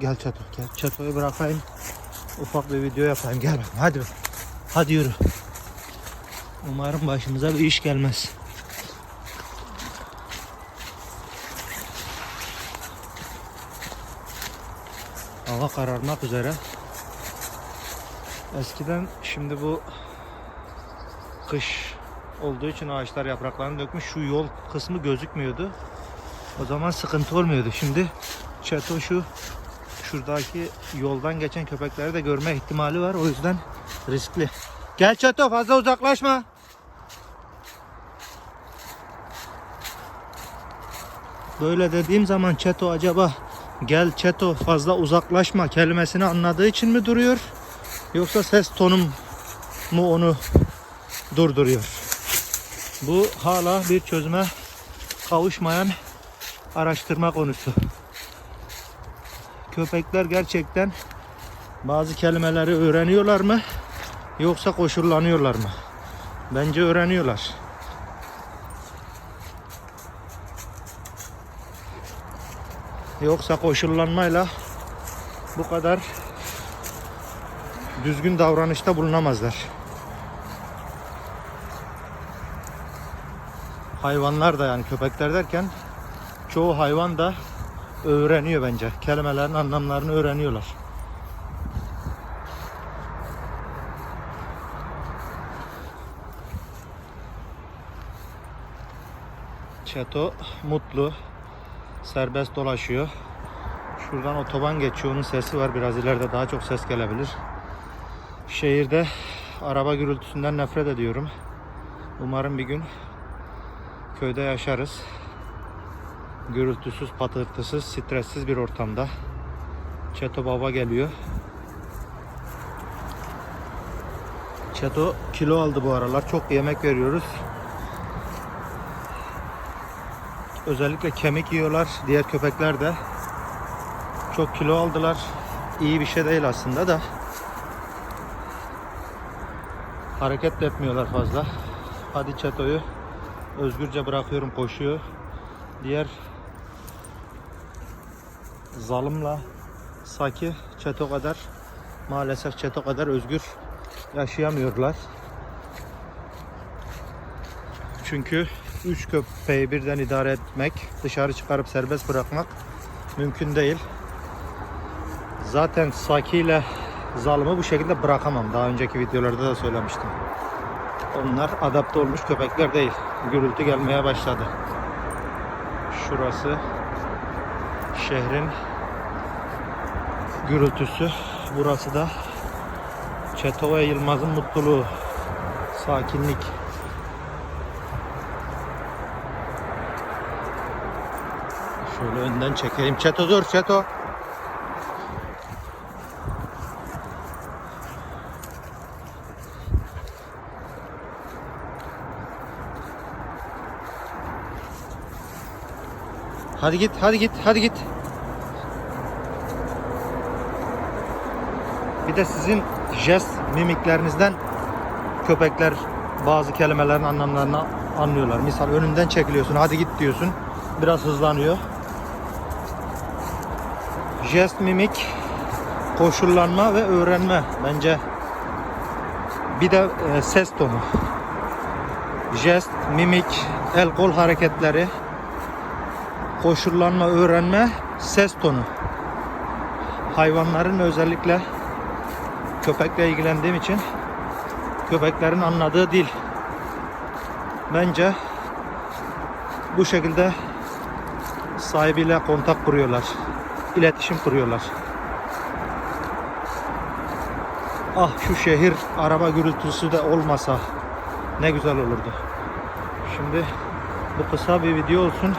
Gel Çeto gel. Çeto'yu bırakayım. Ufak bir video yapayım. Gel bakayım hadi. Hadi yürü. Umarım başımıza bir iş gelmez. Hava kararmak üzere. Eskiden şimdi bu kış olduğu için ağaçlar yapraklarını dökmüş. Şu yol kısmı gözükmüyordu. O zaman sıkıntı olmuyordu. Şimdi çeto şu şuradaki yoldan geçen köpekleri de görme ihtimali var. O yüzden riskli. Gel çeto fazla uzaklaşma. Böyle dediğim zaman çeto acaba gel çeto fazla uzaklaşma kelimesini anladığı için mi duruyor? Yoksa ses tonum mu onu durduruyor? Bu hala bir çözüme kavuşmayan araştırma konusu. Köpekler gerçekten bazı kelimeleri öğreniyorlar mı? Yoksa koşullanıyorlar mı? Bence öğreniyorlar. Yoksa koşullanmayla bu kadar düzgün davranışta bulunamazlar. Hayvanlar da yani köpekler derken çoğu hayvan da öğreniyor bence. Kelimelerin anlamlarını öğreniyorlar. Çeto mutlu, serbest dolaşıyor. Şuradan otoban geçiyor, onun sesi var. Biraz ileride daha çok ses gelebilir. Şehirde araba gürültüsünden nefret ediyorum. Umarım bir gün köyde yaşarız. Gürültüsüz, patırtısız, stressiz bir ortamda. Çeto baba geliyor. Çeto kilo aldı bu aralar. Çok yemek veriyoruz. Özellikle kemik yiyorlar. Diğer köpekler de çok kilo aldılar. İyi bir şey değil aslında da. Hareket de etmiyorlar fazla. Hadi Çeto'yu özgürce bırakıyorum koşuyor. Diğer Zalımla Saki Çeto kadar maalesef Çeto kadar özgür yaşayamıyorlar. Çünkü üç köpeği birden idare etmek, dışarı çıkarıp serbest bırakmak mümkün değil. Zaten Saki ile Zalım'ı bu şekilde bırakamam. Daha önceki videolarda da söylemiştim. Onlar adapte olmuş köpekler değil. Gürültü gelmeye başladı. Şurası şehrin gürültüsü. Burası da Çeto ve Yılmaz'ın mutluluğu. Sakinlik. Şöyle önden çekeyim. Çeto dur Çeto. Hadi git, hadi git, hadi git. Bir de sizin jest mimiklerinizden köpekler bazı kelimelerin anlamlarını anlıyorlar. Misal önünden çekiliyorsun, hadi git diyorsun. Biraz hızlanıyor. Jest mimik koşullanma ve öğrenme bence. Bir de e, ses tonu. Jest, mimik, el kol hareketleri, koşullanma, öğrenme, ses tonu. Hayvanların özellikle köpekle ilgilendiğim için köpeklerin anladığı dil. Bence bu şekilde sahibiyle kontak kuruyorlar. iletişim kuruyorlar. Ah şu şehir araba gürültüsü de olmasa ne güzel olurdu. Şimdi bu kısa bir video olsun.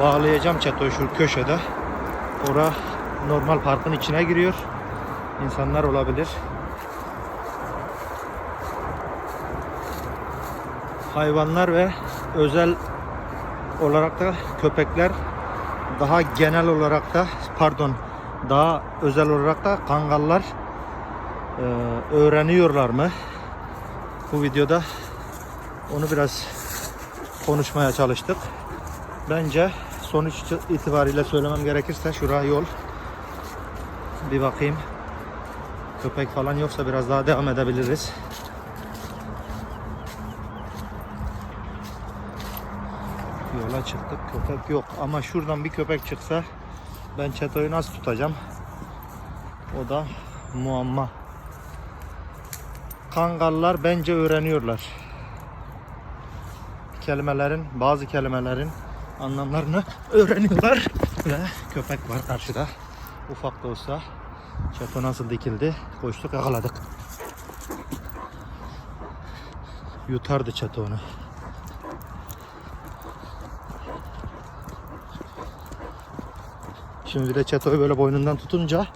Bağlayacağım çatoyu şu köşede. Ora normal parkın içine giriyor. İnsanlar olabilir. Hayvanlar ve özel olarak da köpekler daha genel olarak da pardon daha özel olarak da kangallar e, öğreniyorlar mı? Bu videoda onu biraz konuşmaya çalıştık. Bence sonuç itibariyle söylemem gerekirse şura yol. Bir bakayım. Köpek falan yoksa biraz daha devam edebiliriz. Yola çıktık. Köpek yok. Ama şuradan bir köpek çıksa ben çetoyu nasıl tutacağım? O da muamma. Kangallar bence öğreniyorlar. Kelimelerin, bazı kelimelerin anlamlarını öğreniyorlar. Ve köpek var karşıda. Ufak da olsa. Çato nasıl dikildi? Koştuk yakaladık. Yutardı çato onu. Şimdi bir de çatoyu böyle boynundan tutunca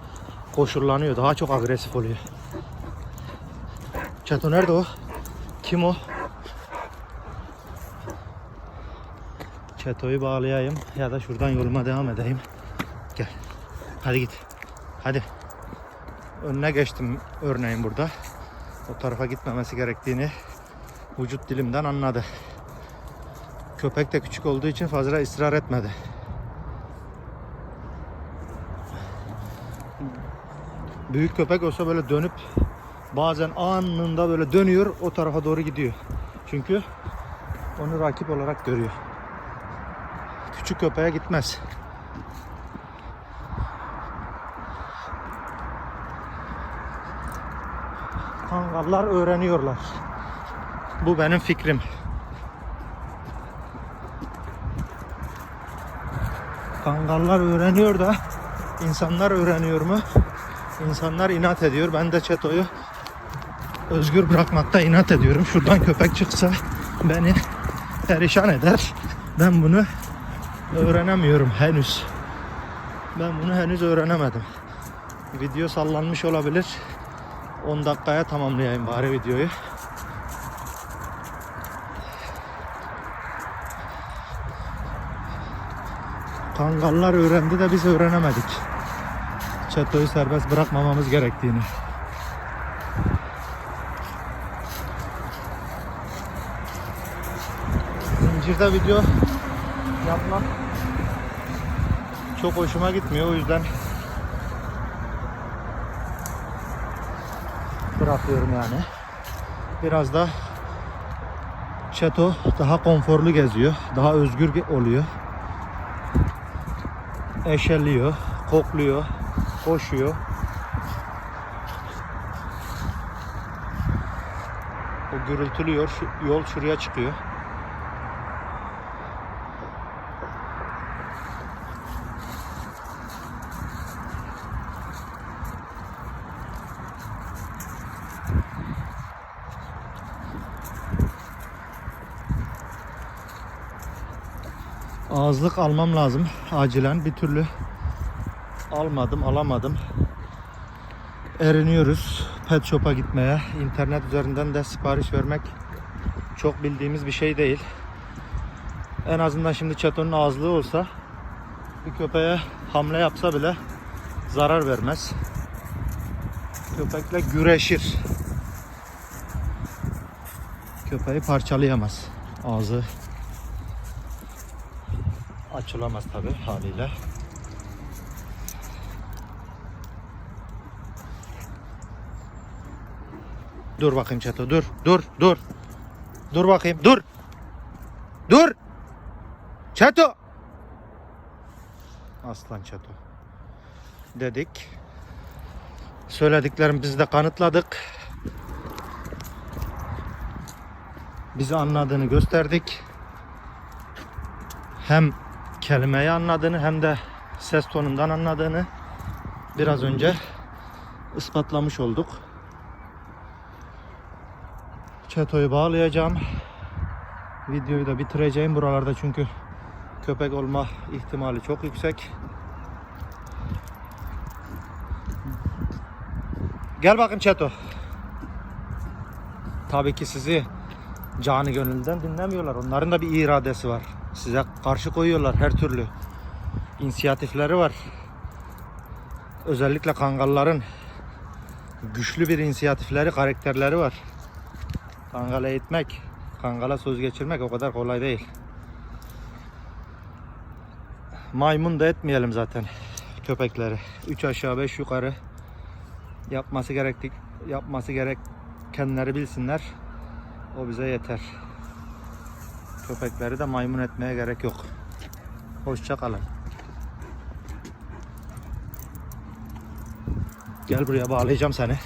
koşullanıyor. Daha çok agresif oluyor. Çato nerede o? Kim o? Çatoyu bağlayayım ya da şuradan yoluma devam edeyim. Gel. Hadi git. Hadi. Önüne geçtim örneğin burada. O tarafa gitmemesi gerektiğini vücut dilimden anladı. Köpek de küçük olduğu için fazla ısrar etmedi. Büyük köpek olsa böyle dönüp bazen anında böyle dönüyor o tarafa doğru gidiyor. Çünkü onu rakip olarak görüyor. Küçük köpeğe gitmez. Kangallar öğreniyorlar. Bu benim fikrim. Kangallar öğreniyor da insanlar öğreniyor mu? İnsanlar inat ediyor. Ben de Çeto'yu özgür bırakmakta inat ediyorum. Şuradan köpek çıksa beni perişan eder. Ben bunu öğrenemiyorum henüz. Ben bunu henüz öğrenemedim. Video sallanmış olabilir. 10 dakikaya tamamlayayım bari videoyu. Kangallar öğrendi de biz öğrenemedik. Çatoyu serbest bırakmamamız gerektiğini. Zincirde video yapmak çok hoşuma gitmiyor o yüzden bırakıyorum yani. Biraz da Çato daha konforlu geziyor. Daha özgür oluyor. Eşeliyor, kokluyor, koşuyor. O gürültülüyor. Şu- Yol şuraya çıkıyor. Ağızlık almam lazım acilen. Bir türlü almadım alamadım. Eriniyoruz pet shop'a gitmeye. İnternet üzerinden de sipariş vermek çok bildiğimiz bir şey değil. En azından şimdi çatonun ağızlığı olsa bir köpeğe hamle yapsa bile zarar vermez. Köpekle güreşir. Köpeği parçalayamaz. Ağzı açılamaz tabi haliyle. Dur bakayım Çeto dur dur dur. Dur bakayım dur. Dur. Çeto. Aslan Çeto. Dedik. Söylediklerimizi de kanıtladık. Bizi anladığını gösterdik. Hem kelimeyi anladığını hem de ses tonundan anladığını biraz önce ispatlamış olduk. Çetoyu bağlayacağım. Videoyu da bitireceğim buralarda çünkü köpek olma ihtimali çok yüksek. Gel bakın Çeto. Tabii ki sizi canı gönülden dinlemiyorlar. Onların da bir iradesi var. Size karşı koyuyorlar her türlü. İnisiyatifleri var. Özellikle kangalların güçlü bir inisiyatifleri, karakterleri var. Kangala eğitmek, kangala söz geçirmek o kadar kolay değil. Maymun da etmeyelim zaten. köpekleri. 3 aşağı 5 yukarı yapması gerektik yapması gerekenleri bilsinler. O bize yeter. Köpekleri de maymun etmeye gerek yok. Hoşça kalın. Gel buraya bağlayacağım seni.